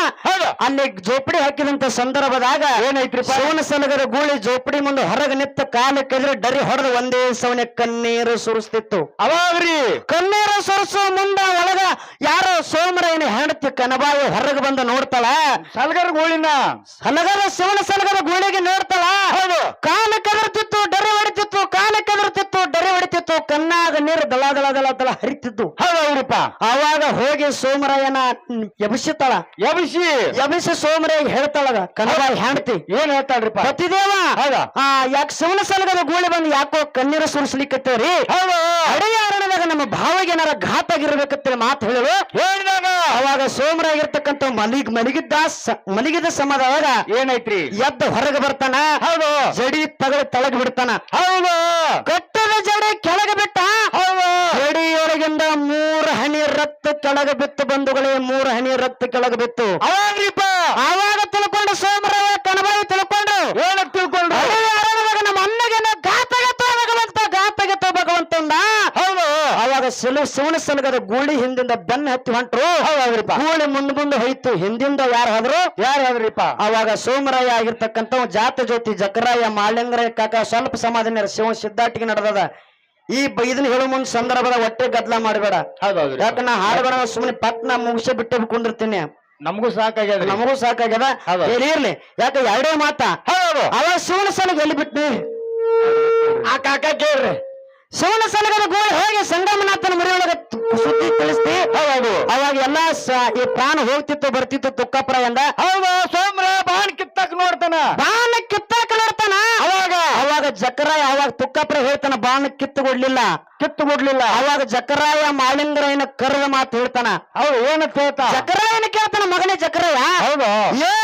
ಅಲ್ಲಿ ಜೋಪಡಿ ಹಾಕಿದಂತ ಸಂದರ್ಭದಾಗ ಏನೈತ್ರಿಪ್ಪ ಸೋನ ಸಲಗದ ಗೂಳಿ ಜೋಪಡಿ ಮುಂದೆ ಹೊರಗೆ ನಿತ್ತ ಕಾಲ ಕೆದ್ರೆ ಡರಿ ಹೊಡೆದು ಒಂದೇ ಸವನೆ ಕಣ್ಣೀರು ಸುರಿಸ್ತಿತ್ತು. ಅವಾಗ್ರಿ ಕಣ್ಣೀರು ಸುರಿಸೋ ಮುಂದ ಒಳಗ ಯಾರೋ ಸೋಮರೇನ ಹೆಂಡತಿ ಕನಬಾಯಿ ಹೊರಗೆ ಬಂದು ನೋಡ್ತಾಳ? ಸಲಗರ ಗೋಳಿನ. ಸಲಗರ ಶಿವನ ಸಲಗದ ಗೂಳಿಗೆ ನೋಡ್ತಾಳ? ಹೌದು. ಕಾಲ ಕೆದರ್ತಿತ್ತು ಡರಿ ಹೊಡಿತಿತ್ತು. ಹೊಡಿತಿತ್ತು ಕಣ್ಣಾಗ ನೀರು ದಳ ದಳ ದಳ ದಳ ಹರಿತಿತ್ತು ಹೌದೌದ್ರಿಪ್ಪ ಆವಾಗ ಹೋಗಿ ಸೋಮರಾಯನ ಎಬಿಸಿತಾಳ ಎಬಿಸಿ ಎಬಿಸಿ ಸೋಮರಾಯ ಹೇಳ್ತಾಳದ ಕನ್ನಡ ಹೆಂಡತಿ ಏನ್ ಹೇಳ್ತಾಳ್ರಿಪ್ಪ? ಹತ್ತಿದೇವ ಹೌದಾ. ಆ ಯಾಕೆ ಶಿವನ ಸಲಗದ ಗೂಳಿ ಬಂದು ಯಾಕೋ ಕಣ್ಣೀರು ಸುರಿಸ್ಲಿಕ್ಕತ್ತೇವ್ರಿ? ಹೌದು. ಅಡಿಗೆ ಅರಣದಾಗ ನಮ್ಮ ಭಾವಗೆ ಏನಾರ ಘಾತ ಆಗಿರ್ಬೇಕಂತೇಳಿ ಮಾತು ಹೇಳುವ ಹೇಳಿದಾಗ ಅವಾಗ ಸೋಮರಾಗಿರ್ತಕ್ಕಂಥ ಮಲಿಗ್ ಮಲಗಿದ್ದ ಮಲಗಿದ ಸಮದಾಗ ಏನೈತ್ರಿ ಎದ್ದ ಹೊರಗೆ ಬರ್ತಾನ ಹೌದು. ಜಡಿ ತಗಳಿ ತಳಗ್ ಬಿಡ್ತಾನ. ಹೌದು. ಕಟ್ಟದ ಜಡಿ ಕೆಳಗೆ ಬಿಟ್ಟ? ಹೌದು. ಜಡಿಯೊಳಗಿಂದ ಮೂರು ಹನಿ ರಕ್ತ ಕೆಳಗೆ ಬಿತ್ತು ಬಂಧುಗಳೇ ಮೂರು ಹನಿ ರಕ್ತ ಕೆಳಗೆ ಬಿತ್ತು. ಅವಾಗ್ರಿಪ್ಪ ಆವಾಗ ತಿಳ್ಕೊಂಡು ಅವಾಗ ಸಿಲು ಶಿವನ ಸಲಗದ ಗೂಳಿ ಹಿಂದಿಂದ ಬೆನ್ನ ಹತ್ತಿ ಹೊಂಟ್ರು. ಹೌದೌದ್ರಿಪ್ಪ. ಗೂಳಿ ಮುಂದ್ ಮುಂದೆ ಹೋಯ್ತು. ಹಿಂದಿಂದ ಯಾರು ಹೋದ್ರು? ಯಾರು ಹೇಳ್ರಿಪ್ಪ ಅವಾಗ ಸೋಮರಾಯ ಆಗಿರ್ತಕ್ಕಂಥ ಜಾತ ಜ್ಯೋತಿ ಜಕರಾಯ ಮಾಲಿಂಗರಾಯ ಕಾಕ ಸ್ವಲ್ಪ ಸಮಾಧಾನ ಶಿವ ಸಿದ್ಧಾಟಿಗೆ ನಡೆದದ. ಈ ಇದನ್ನ ಹೇಳೋ ಮುಂದ್ ಸಂದರ್ಭದ ಹೊಟ್ಟೆ ಗದ್ಲ ಮಾಡಬೇಡ. ಯಾಕ ನಾ ಹಾಡುಬೇಡ ಸುಮ್ಮನೆ ಪಟ್ನ ಮುಗಿಸಿ ಬಿಟ್ಟು ಕುಂದಿರ್ತೀನಿ. ನಮಗೂ ಸಾಕಾಗ್ಯದ ನಮಗೂ ಸಾಕಾಗ್ಯದ? ಹೌದು. ಏನ್ ಇರ್ಲಿ? ಯಾಕ ಎರಡೇ ಮಾತಾ? ಅವಾಗ ಶಿವನ ಸಲಗ ಎಲ್ಲಿ ಬಿಟ್ನಿ? ಆ ಕಾಕ ಕೇಳ್ರಿ. ಶಿವನ ಸಲಗದ ಗೋಳ ಹೇಗೆ ಸಂಗಮನಾಥನ ಮರಿ ತು- ಸುದ್ದಿ ತಿಳಿಸ್ತಿ? ಹೌದು. ಅವಾಗ ಎಲ್ಲಾ ಈ ಪ್ರಾಣ ಹೋಗ್ತಿತ್ತು ಬರ್ತಿತ್ತು ತುಕ್ಕಪುರ ಎಂದ ಹೌದು ಸೋಮ್ರ ಬಾಣ್ ಕಿತ್ತಕ್ ನೋಡ್ತಾನ. ಬಾಣ ಕಿತ್ತಾಕ ನೋಡ್ತಾನ? ಅವಾಗ. ಅವಾಗ ಜಕರಾಯ ಅವಾಗ ತುಕ್ಕಪ್ರ ಹೇಳ್ತಾನ ಬಾಣ ಕಿತ್ತು ಕೊಡ್ಲಿಲ್ಲ ಕಿತ್ತು ಕೊಡ್ಲಿಲ್ಲ ಅವಾಗ ಜಕರಾಯ ಮಾಲಿಂಗರಾಯನ ಕರೆದ ಮಾತು ಹೇಳ್ತಾನ. ಹೌದು ಏನಂತ ಹೇಳ್ತಾ? ಜಕರಾಯನ ಕೇಳ್ತಾನ ಮಗನೇ ಜಕರಾಯ. ಹೌದು.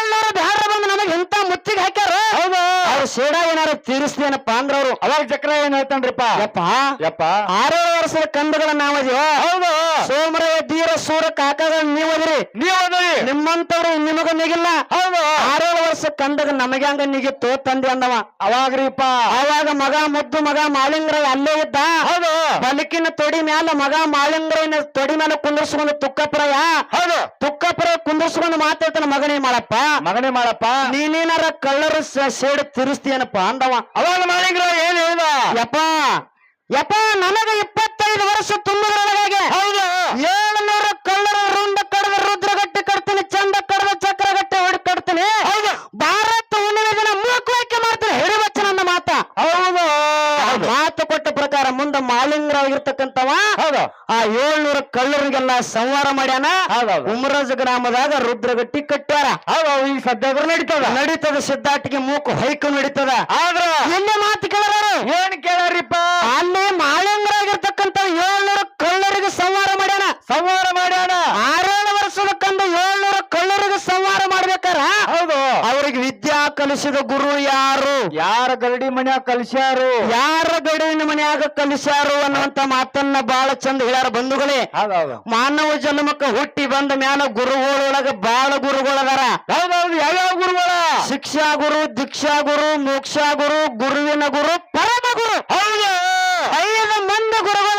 ಏಳ್ನೂರು ಬ್ಯಾಡ್ರ ಬಂದು ನಮಗೆ ಇಂತ ಮುತ್ತಿಗೆ ಹಾಕ್ಯಾರ? ಹೌದು. ಅವ್ರ ಸೇಡ ಏನಾರ ತೀರಿಸ್ದೇನಪ್ಪ ಅಂದ್ರ ಅವ್ರು ಅವಾಗ ಚಕ್ರ ಏನ್ ಹೇಳ್ತಾನ್ರಿಪ್ಪ? ಯಪ್ಪ. ಯಪ್ಪ. ಆರೇಳು ವರ್ಷದ ಕಂದಗಳ ನಾವದಿವ? ಹೌದು. ಸೋಮರ ಧೀರ ಸೂರ ಕಾಕಗಳ ನೀವದಿರಿ ನೀವ್ ಅದ್ರಿ. ನಿಮ್ಮಂತವ್ರು ನಿಮಗ ನಿಗಿಲ್ಲ ಹೌದು. ಆರೇಳು ವರ್ಷ ಕಂದಗ ನಮಗೆ ಹಂಗ ನಿಗಿತ್ತು ತಂದೆ ಅಂದವ. ಅವಾಗ್ರಿಪ್ಪ. ಅವಾಗ ಮಗ ಮುದ್ದು ಮಗ ಮಾಲಿಂಗ್ರ ಅಲ್ಲೇ ಇದ್ದ. ಹೌದು. ಬಲಕಿನ ತೊಡಿ ಮ್ಯಾಲ ಮಗ ಮಾಲಿಂಗ್ರನ ತೊಡಿ ಮ್ಯಾಲ ಕುಂದರ್ಸ್ಕೊಂಡು ತುಕ್ಕಪ್ರಾಯ. ಹೌದು. ತುಕ್ಕಪ್ರಾಯ ಕುಂದರ್ಸ್ಕೊಂಡು ಮಾತಾಡ್ತಾನ ಮಗನೇ ಮಾಡಪ್ಪ ಮಗನೇ ಮಾಡಪ್ಪ. ನೀನೇನಾರ ಕಳ್ಳರ ಸೇಡ್ ತಿರುಸ್ತೀಯನಪ್ಪ ಅಂದವ. ಅವಾಗ ಮಾಲಿಂಗ್ರ ಏನ್ ಹೇಳಿದ? ಯಪ್ಪ. ಯಪ್ಪ ನನಗ ಇಪ್ಪತ್ತೈದು ವರ್ಷ ತುಂಬಿದ್ರೊಳಗೆ ಹೌದು. ಏಳುನೂರು ಹೌದು. ಆ ಏಳ್ನೂರ ಕಳ್ಳರಿಗೆಲ್ಲ ಸಂಹಾರ ಮಾಡ್ಯಾನ. ಉಮರಾಜ ಗ್ರಾಮದಾಗ ರುದ್ರಗಟ್ಟಿ ಕಟ್ಟ್ಯಾರ. ಹೌದು ಈಗ ಸದ್ಯದ್ರ ನಡೀತದ. ನಡೀತದ ಸಿದ್ದಾಟಿಗೆ ಮೂಕು ಹೈಕು ನಡೀತದ. ಆದ್ರ ಎಲ್ಲಿ ಮಾತು ಕೇಳಾರ. ಏನ್ ಕೇಳಾರಿಪ್ಪ? ಅಲ್ಲಿ ಮಾಳಂಗರಾಗಿರ್ತಕ್ಕಂಥ ಏಳ್ನೂರ ಕಳ್ಳರಿಗೆ ಸಂಹಾರ ಮಾಡ್ಯಾನ. ಸಂಹಾರ ಮಾಡ್ಯಾನ. ಆರೇಳು ಮಾಡ್ಬೇಕಾರ ಹೌದು. ಅವ್ರಿಗೆ ವಿದ್ಯಾ ಕಲಿಸಿದ ಗುರು ಯಾರು? ಯಾರ ಗರಡಿ ಮನ್ಯಾಗ ಕಲಿಸ್ಯಾರು? ಯಾರ ಗಡಿನ ಮನ್ಯಾಗ ಕಲಿಸ್ಯಾರು ಅನ್ನುವಂತ ಮಾತನ್ನ ಬಹಳ ಚಂದ ಹೇಳ್ಯಾರ ಬಂಧುಗಳೇ. ಹೌದೌದು ಮಾನವ ಜನ್ಮಕ್ಕ ಹುಟ್ಟಿ ಬಂದ ಮ್ಯಾಲ ಗುರುಗಳೊಳಗ ಬಾಳ ಗುರುಗಳದಾರ. ಹೌದೌದು ಯಾವ್ಯಾವ ಗುರುಗಳ? ಶಿಕ್ಷಾ ಗುರು ದೀಕ್ಷಾ ಗುರು ಮೋಕ್ಷಾ ಗುರು ಗುರುವಿನ ಗುರು ಪರಮ ಗುರು. ಹೌದು. ಐದು ಮಂದಿ ಗುರುಗಳದಾರ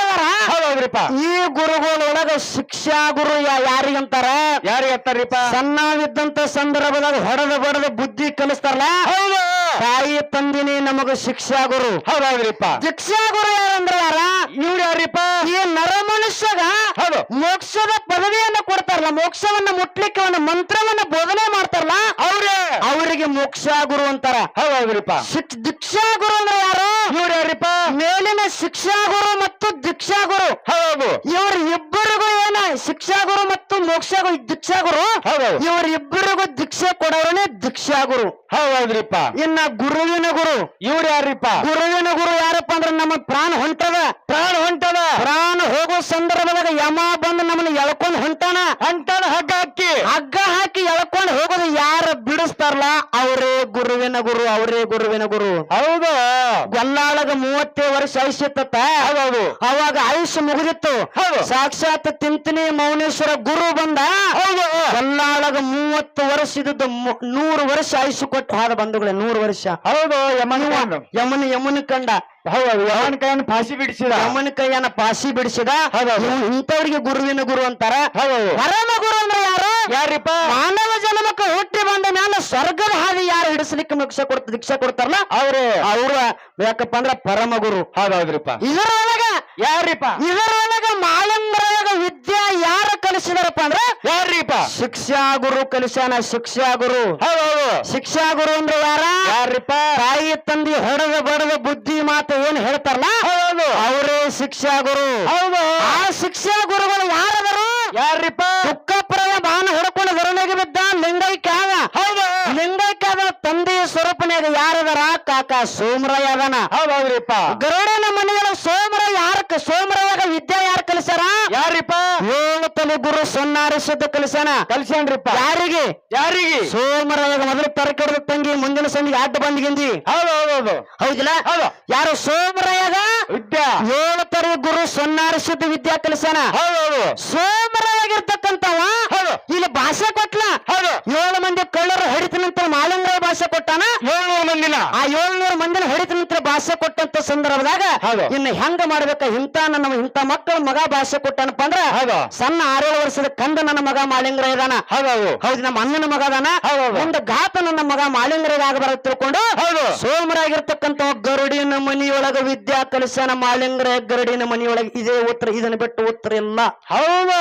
ಹೌದೌದ್ರಿಪ್ಪ ಈ ಗುರುಗಳೊಳಗ ಶಿಕ್ಷಾ ಗುರು ಯಾರಿಗಂತಾರ ಯಾರಿಗೆ ಹತ್ತಾರಿಪ್ಪ ಸಣ್ಣವಿದ್ದಂತ ಸಂದರ್ಭದಾಗ ಹೊಡೆದ ಬಡದ ಬುದ್ಧಿ ಕಲಿಸ್ತಾರಲ್ಲ? ಹೌದು. ತಾಯಿ ತಂದಿನಿ ನಮಗ ಶಿಕ್ಷಾ ಗುರು. ಹೌದಾಗ್ರಿಪ ಶಿಕ್ಷಾ ಗುರು ಯಾರಂದ್ರ ಯಾರ? ಇವ್ರು ಯಾರಿಪ್ಪ? ಈ ನರ ಮನುಷ್ಯಗ ಹೌದು. ಮೋಕ್ಷದ ಪದವಿಯನ್ನ ಕೊಡ್ತಾರಲ್ಲ ಮೋಕ್ಷವನ್ನ ಮುಟ್ಲಿಕ್ಕೆ ಒಂದು ಮಂತ್ರವನ್ನ ಬೋಧನೆ ಮಾಡ್ತಾರಲ್ಲ? ಅವ್ರೇ ಅವರಿಗೆ ಮೋಕ್ಷ ಗುರು ಅಂತಾರ ಹೌದ್ರಿಪ್ಪ. ದೀಕ್ಷಾ ಗುರು ಅಂದ್ರೆ ಯಾರು? ಇವ್ರು ಯಾರಿಪ್ಪ ಮೇಲಿನ ಶಿಕ್ಷಾ ಗುರು ಮತ್ತು ದೀಕ್ಷಾ ಗುರು ಹೌದು. ಇವ್ರ ಇಬ್ಬರಿಗೂ ಏನ ಶಿಕ್ಷಾ ಗುರು ಮತ್ತು ಮೋಕ್ಷ ಗುರು ಇವರಿಬ್ಬರಿಗೂ ಹೌದೌದು ದೀಕ್ಷೆ ಕೊಡೋರನೇ ದೀಕ್ಷಾಗುರು ಹೌದೌದ್ರಿಪ್ಪ. ಇನ್ನ ಗುರುವಿನ ಗುರು. ಇವ್ರು ಯಾರಿಪ್ಪ? ಗುರುವಿನ ಗುರು ಯಾರಪ್ಪ ಅಂದ್ರೆ ನಮ್ಮ ಪ್ರಾಣ ಹೊಂಟದ. ಪ್ರಾಣ ಹೊಂಟದ. ಪ್ರಾಣ ಹೋಗೋ ಸಂದರ್ಭದಾಗ ಯಮ ಬಂದು ನಮ್ಮನ್ನ ಎಳ್ಕೊಂಡ್ ಹೊಂಟಾನ. ಅಂತಾನ ಹಗ್ಗ ಹಾಕಿ. ಹಗ್ಗ ಹಾಕಿ ಎಳ್ಕೊಂಡು ಹೋಗೋದು ಯಾರು ಬಿಡಿಸ್ತಾರಲ್ಲ ಅವರೇ ಗುರುವಿನ ಗುರು ಅವರೇ ಗುರುವಿನ ಗುರು. ಹೌದು. ಗೊಲ್ಲಾಳಗ ಮೂವತ್ತೇ ವರ್ಷ ಆಯುಷ್ಯತ್ತ ಹೌದೌದು. ಅವಾಗ ಆಯುಷ್ಯ ಮುಗಿದಿತ್ತು. ಹೌದು. ಸಾಕ್ಷಾತ್ ತಿಂತಿನಿ ಮೌನೇಶ್ವರ ಗುರು ಬಂದ. ಹೌದು. ಗೊಲ್ಲಾಳಗ ಮೂವತ್ತು ವರ್ಷ ಇದ್ದದ್ದು ಮು- ನೂರು ವರ್ಷ ಆಯುಷ್ಯ ಕೊಟ್ಟು ಹಾದ ಬಂಧುಗಳೇ ನೂರು ವರ್ಷ. ಹೌದು ಯಮನ ಯಮನ ಯಮನ ಕಂಡ. ಹೌದು ಯಮನ ಕೈಯನ್ನು ಪಾಸಿ ಬಿಡಿಸಿದ. ಯಮನ ಕೈಯನ್ನ ಪಾಸಿ ಬಿಡಿಸಿದ. ಹೌದು. ಇಂಥವ್ರಿಗೆ ಗುರುವಿನ ಗುರು ಅಂತಾರ. ಹೌದು ಪರಮ ಗುರು ಅಂದ್ರೆ ಯಾರು? ಯಾರಿಪ್ಪ? ಮಾನವ ಜನ್ಮಕ್ಕೆ ಹುಟ್ಟಿ ಬಂದ ಮ್ಯಾಲ ಸ್ವರ್ಗದ ಹಾದಿ ಯಾರು ಹಿಡಿಸ್ಲಿಕ್ಕೆ ಮೋಕ್ಷ ಕೊಡ್ತ ದೀಕ್ಷೆ ಕೊಡ್ತಾರಲ್ಲ? ಅವ್ರೇ. ಅವ್ರ ಯಾಕಪ್ಪ ಅಂದ್ರ ಪರಮ ಗುರು. ಹೌದೌದ್ರಿಪ್ಪ ಇದರೊಳಗ ಯಾರಿಪ್ಪ? ಇದರೊಳಗ ಮಾಲಂಬರೊಳಗ ವಿದ್ಯಾ ಯಾರ ಕಲಿಸಿದಾರಪ್ಪ ಅಂದ್ರ ಯಾರೀಪ ಶಿಕ್ಷಾ ಗುರು ಕಲಿಸ್ಯಾನ ಶಿಕ್ಷಾ ಗುರು ಹೌದೌದು ಶಿಕ್ಷಾ ಗುರು ಅಂದ್ರೆ ಯಾರ? ಯಾರೀಪ ತಾಯಿ ತಂದಿ ಹೊಡೆದ ಬಡದ ಬುದ್ಧಿ ಮಾತು ಏನ್ ಹೇಳ್ತಾರಲ್ಲ? ಹೌದು. ಅವರೇ ಶಿಕ್ಷಾ ಗುರು ಹೌದು. ಆ ಶಿಕ್ಷಾ ಗುರುಗಳು ಯಾರದರು? ಯಾರೀಪ ತುಕ್ಕಪ್ಪರದ ಬಾಣ ಹೊಡ್ಕೊಂಡು ಗರುಣಿಗೆ ಬಿದ್ದ ಲಿಂಗೈಕ್ಯಾದ ಹೌದು. ಲಿಂಗೈಕ್ಯಾದ ತಂದೆ ಸ್ವರೂಪನಾಗ ಯಾರದರ? ಕಾಕ ಸೋಮರಾಯ ಅದನ. ಹೌದೌದ್ರಿಪ್ಪ. ಗರುಡನ ಮನೆಗಳ ಸೋಮರಾಯ ಯಾರ ಸೋಮರಾಯಾಗ ವಿದ್ಯಾ ಯಾರು ಕಲಿಸ್ಯಾರ? ಯಾರಿಪ್ಪ? ಏಳು ತಲೆ ಗುರು ಸೊನ್ನಾರಿ ಸಿದ್ಧ ಕಲಿಸ್ಯಾನ. ಕಲ್ಸ್ಯಾನ್ರಿಪ್ಪ. ಯಾರಿಗೆ? ಯಾರಿಗೆ? ಸೋಮರಾಯಾಗ ಮೊದಲು ತರಕಡದ ತಂಗಿ ಮುಂದಿನ ಸಂಜೆಗೆ ಅಡ್ಡ ಬಂದ್ಗಿಂದಿ. ಹೌದು ಹೌದು ಹೌದಿಲ್ಲ? ಹೌದು. ಯಾರು ಸೋಮರಾಯಾಗ? ವಿದ್ಯಾ. ಏಳು ತಲೆ ಗುರು ಸೊನ್ನಾರಿ ಸಿದ್ಧ ವಿದ್ಯಾ ಕಲಿಸ್ಯಾನ. ಹೌದೌದು. ಸೋಮರಾಯಾಗಿರ್ತಕ್ಕಂಥವ ಹೌದು ಇಲ್ಲಿ ಭಾಷೆ ಕೊಟ್ಲ ಹೌದು ಏಳು ಮಂದಿ ಕಳ್ಳರು ಹೊಡಿತನಂತ ಭಾಷೆ ಕೊಟ್ಟಾನ? ಏಳ್ನೂರು ಮಂದಿನ. ಆ ಏಳ್ನೂರು ಮಂದಿನ ಹೊಡಿತನಂತ ಭಾಷೆ ಕೊಟ್ಟಂತ ಸಂದರ್ಭದಾಗ ಇನ್ನ ಹೆಂಗ ಮಾಡ್ಬೇಕ ಇಂತ ನನ್ನ ಇಂತ ಮಕ್ಕಳ ಮಗ ಭಾಷೆ ಕೊಟ್ಟನಪ್ಪ ಅಂದ್ರ ಸಣ್ಣ ಆರೇಳು ವರ್ಷದ ಕಂದ ನನ್ನ ಮಗ ಮಾಲಿಂಗ್ರ ಇದಾನ. ಹೌದು ನಮ್ಮ ಅಣ್ಣನ ಮಗ ಅದಾನ. ಒಂದು ಘಾತ ನನ್ನ ಮಗ ಮಾಲಿಂಗ್ರಿಗೆ ಬರ ತಿಳ್ಕೊಂಡು ಹೌದು. ಸೋಮರಾಗಿರ್ತಕ್ಕಂಥ ಗರುಡಿನ ಮನಿಯೊಳಗ ವಿದ್ಯಾ ಕಲಿಸನ ಮಾಲಿಂಗ್ರ ಗರುಡಿನ ಮನಿಯೊಳಗ. ಇದೇ ಉತ್ತರ ಇದನ್ನ ಬಿಟ್ಟು ಉತ್ತರ ಇಲ್ಲ. ಹೌದು.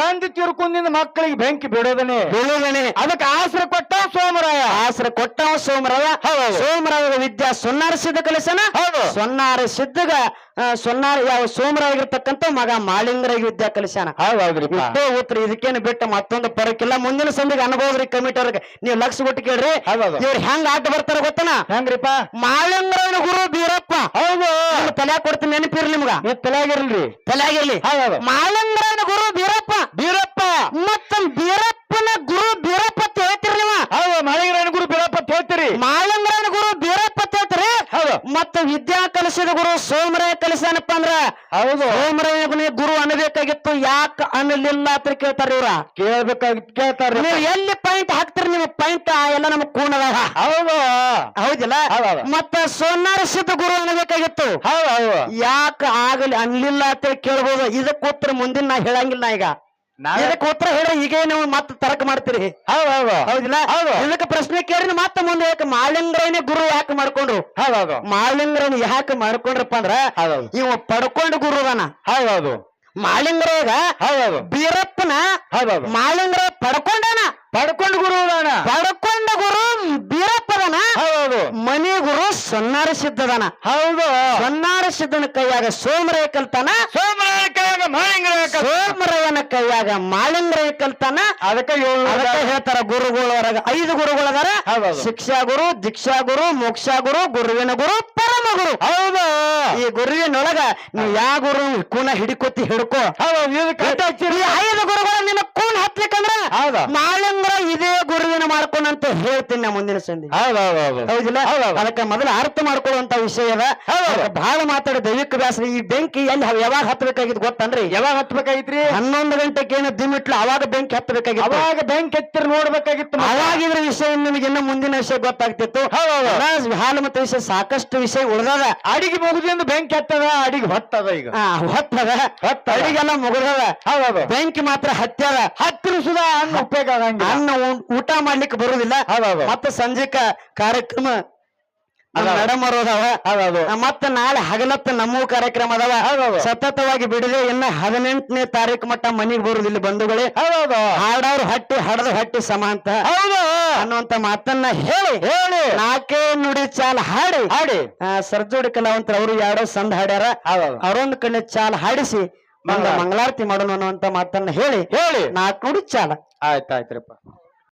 ತಂದೆ ತಿರ್ಕೊಂಡಿಂದ ಮಕ್ಕಳಿಗೆ ಬೆಂಕಿ ಬಿಡೋದನೆ ಬಿಡೋದನೆ ಅದಕ್ಕೆ ಆಸರೆ ಕೊಟ್ಟ ಸೋಮರಾಯ. ಆಸರೆ ಕೊಟ್ಟ ಸೋಮರಾಯ. ಹೌದು. ಸೋಮರಾಯ ವಿದ್ಯಾ ಸುನ್ನರಿಸಿದ ಕಲಿಸನ? ಸೊನ್ನಾರ ಸಿದ್ಧಗ ಸೊನ್ನಾರ ಯಾವ ಸೋಮರಾಗಿರ್ತಕ್ಕಂತ ಮಗ ಮಾಳಿಂಗರಾಗಿ ವಿದ್ಯಾ ಕಲಿಸಾನ ಹೌದ್ರಿ ಇಷ್ಟೇ ಉತ್ತರ ಇದಕ್ಕೇನು ಬಿಟ್ಟು ಮತ್ತೊಂದು ಪರಕ್ಕಿಲ್ಲ ಮುಂದಿನ ಸಂದಿಗೆ ಅನುಭವ್ರಿ ಕಮಿಟಿ ಅವ್ರಿಗೆ ನೀವು ಲಕ್ಷ ಕೊಟ್ಟು ಕೇಳ್ರಿ. ಇವ್ರು ಹೆಂಗ್ ಆಟ ಬರ್ತಾರ ಗೊತ್ತನ? ಹೆಂಗ್ರಿಪ್ಪ? ಮಾಳಿಂಗರಾಯನ ಗುರು ಬೀರಪ್ಪ. ಹೌದು. ತಲೆ ಕೊಡ್ತೀನಿ ನೆನಪಿರ್ಲಿ ನಿಮ್ಗ. ನೀವು ತಲೆಯಾಗಿರ್ಲಿ. ತಲೆಯಾಗಿರ್ಲಿ ಮಾಳಿಂಗರಾಯನ ಗುರು ಬೀರಪ್ಪ. ಬೀರಪ್ಪ. ಮತ್ತ ಬೀರಪ್ಪನ ಗುರು ಬೀರಪ್ಪ ಅಂತ ಹೇಳ್ತೀರಿ ನೀವು ಹೌದು ಮಳೆಗಿರಾಯನ ಗುರು ಬೀರಪ್ಪ ಅಂತ ಹೇಳ್ತೀರಿ ಮಾಳಂಗ್ರನ ಗುರು ಬೀರಪ್ಪ ಅಂತ ಹೇಳ್ತಾರೆ ಹೌದು ಮತ್ತ ವಿದ್ಯಾ ಕಲಿಸಿದ ಗುರು ಸೋಮರಾಯ ಕಲಿಸಾನಪ್ಪ ಅಂದ್ರ? ಹೌದು. ಸೋಮರಾಯನಿಗೆ ಗುರು ಅನ್ಬೇಕಾಗಿತ್ತು ಯಾಕ ಅನ್ನಲಿಲ್ಲ ಅಂತ ಕೇಳ್ತಾರ ಇವ್ರ? ಕೇಳ್ಬೇಕಾಗಿತ್ತು ಕೇಳ್ತಾರ ನೀವು ಎಲ್ಲಿ ಪಾಯಿಂಟ್ ಹಾಕ್ತೀರಿ ನಿಮ್ಮ ಪಾಯಿಂಟ್ ಎಲ್ಲ ನಮಗ್ ಕೂಣದಾಗ ಹೌದು. ಹೌದಿಲ್ಲ? ಮತ್ತೆ ಸೋನಾರ ಸಿದ್ಧ ಗುರು ಅನ್ನಬೇಕಾಗಿತ್ತು. ಹೌದು ಯಾಕ ಆಗಲಿ ಅನ್ಲಿಲ್ಲ ಅಂತ ಕೇಳ್ಬೋದು. ಇದಕ್ಕೆ ಕೂತ್ರ ಮುಂದಿನ ನಾ ಹೇಳಂಗಿಲ್ಲ ಈಗ. ನಾವೇ ಇದಕ್ಕೆ ಉತ್ತರ ಹೇಳಿ? ಈಗ ನೀವು ಮತ್ತೆ ತರಕ ಮಾಡ್ತೀರಿ? ಹೌದು ಹೌದು. ಹೌದಿಲ್ಲ? ಹೌದು. ಇದಕ್ಕೆ ಪ್ರಶ್ನೆ ಕೇಳಿ ಮತ್ತೆ ಮುಂದೆ ಯಾಕೆ ಮಾಲಿಂಗ್ರೇನೆ ಗುರು ಯಾಕೆ ಮಾಡ್ಕೊಂಡ್ರು ಮಾಲಿಂಗ್ರೇನ್ ಹೌದು. ಮಾಳಿಂಗ್ರನ್ ಯಾಕೆ ಮಾಡ್ಕೊಂಡ್ರಪ್ಪ ಅಂದ್ರ ಹೌದೌದು ಇವ ಪಡ್ಕೊಂಡು ಗುರು ಅದಾನ. ಹೌದೌದು ಮಾಲಿಂಗ್ರೇಗ ಹೌದೌದು ಬೀರಪ್ಪನ ಹೌದೌದು ಮಾಲಿಂಗ್ರ ಪಡ್ಕೊಂಡಾನ. ಪಡ್ಕೊಂಡು ಗುರು ಅದಾನ. ಪಡ್ಕೊಂಡ ಗುರು ಬೀರಪ್ಪದನ. ಹೌದು. ಮನೆ ಗುರು ಸೊನ್ನಾರ ಸಿದ್ಧದನ. ಹೌದು. ಸೊನ್ನಾರ ಸಿದ್ಧನ ಕೈಯಾಗ ಸೋಮರಾಯ ಕಲ್ತಾನ ಸೋಮರಾಯ ಕೈಯಾಗ ಕಲ್ತಾನ. ಸೋಮರಾಯನ ಕೈಯಾಗ ಮಾಳಿಂಗರಾಯ ಕಲ್ತಾನ ಅದಕ್ಕೆ ಹೇಳ್ತಾರ ಗುರುಗಳು. ಹೊರಗ ಐದು ಗುರುಗಳು ಅದಾರ. ಶಿಕ್ಷಾ ಗುರು ದೀಕ್ಷಾ ಗುರು ಮೋಕ್ಷಾ ಗುರು ಗುರುವಿನ ಗುರು ಪರಮ ಗುರು. ಹೌದು. ಈ ಗುರುವಿನೊಳಗ ನೀ ಯಾ ಗುರು ಕೂನ ಹಿಡಿಕೋತಿ ಹಿಡ್ಕೋ. ಹೌದು. ಐದು ಗುರುಗಳ ನಿನ್ನ ಕೂನ್ ಹತ್ಲಿಕ್ಕಂದ್ರ ಹೌದಾ. ಮಾಳಿಂಗ್ರ ಇದೇ ಗುರುವಿನ ಮಾಡ್ಕೊಂಡಂತ ಹೇಳ್ತೀನಿ ನಾ ಮುಂದಿನ ಸಂಧಿ ಹೌದು ಹೌದು ಹೌದು. ಹೌದಿಲ್ಲ. ಅದಕ್ಕೆ ಮೊದಲು ಅರ್ಥ ಮಾಡ್ಕೊಳ್ಳುವಂತ ವಿಷಯ ಅದ. ಬಹಳ ಮಾತಾಡಿ ದೈವಿಕ ವ್ಯಾಸ ಈ ಬೆಂಕಿ ಎಲ್ಲಿ ಯಾವಾಗ ಹತ್ತಬೇಕಾಗಿತ್ತು ಗೊತ್ತನ್ರಿ ಯಾವಾಗ ಹತ್ಬೇಕಾಗಿತ್ರಿ? ಹನ್ನೊಂದು ಗಂಟೆಗೆ ಏನು ದಿಮಿಟ್ಲು ಅವಾಗ ಬೆಂಕಿ ಹತ್ತಬೇಕಾಗಿತ್ತು ಅವಾಗ ಬೆಂಕಿ ಹತ್ತಿರ ನೋಡ್ಬೇಕಾಗಿತ್ತು. ಅವಾಗಿದ್ರ ವಿಷಯ ನಿಮಗೆ ಇನ್ನು ಮುಂದಿನ ವಿಷಯ ಗೊತ್ತಾಗ್ತಿತ್ತು. ಹಾಲು ಮತ್ತು ವಿಷಯ ಸಾಕಷ್ಟು ವಿಷಯ ಉಳ್ದದ. ಅಡಿಗೆ ಮುಗಿದಿಂದ ಬೆಂಕಿ ಹತ್ತದ ಅಡಿಗೆ ಹೊತ್ತದ ಈಗ. ಹೊತ್ತದ. ಹೊತ್ತ ಅಡಿಗೆಲ್ಲ ಮುಗಿದದ. ಬೆಂಕಿ ಮಾತ್ರ ಹತ್ಯದ. ಹತ್ತಿರ ಸುಧಾ ಹಣ್ಣು ಉಪಯೋಗ ಆಗಂಗಿಲ್ಲ. ಅನ್ನ ಊಟ ಮಾಡ್ಲಿಕ್ಕೆ ಬರುದಿಲ್ಲ. ಮತ್ತೆ ಸಂಜೆಕ ಕಾರ್ಯಕ್ರಮ ಅದು ಮೇಡಮ್ ಅದಾವ. ಮತ್ತೆ ನಾಳೆ ಹಗಲತ್ತ ನಮ್ಮೂ ಕಾರ್ಯಕ್ರಮ ಅದಾವ. ಸತತವಾಗಿ ಬಿಡದೆ ಇನ್ನ ಹದಿನೆಂಟನೇ ತಾರೀಕು ಮಟ್ಟ ಮನಿಗ್ ಬರುದಿಲ್ಲ ಬಂಧುಗಳೇ. ಹಾಡವ್ರು ಹಟ್ಟಿ ಹಡದು ಹಟ್ಟಿ ಸಮ ಅಂತ ಹೌದು. ಅನ್ನುವಂತ ಮಾತನ್ನ ಹೇಳಿ. ಹೇಳಿ. ನಾಕೇ ನುಡಿ ಚಾಲ್ ಹಾಡಿ. ಹಾಡಿ. ಸರ್ಜೋಡಿ ಕಲಾವಂತರ ಅವರು ಯಾರೋ ಸಂದ ಹಾಡ್ಯಾರ. ಅವರೊಂದ್ ಕಣ್ಣೆ ಚಾಲ್ ಹಾಡಿಸಿ. ಮಂಗಳಾರತಿ. ಮಾಡೋಣ ಅನ್ನುವಂತ ಮಾತನ್ನ ಹೇಳಿ ಹೇಳಿ ನಾಲ್ಕು ನುಡಿ ಚಾಲ ಆಯ್ತು ಆಯ್ತ್ರಿಪ್ಪ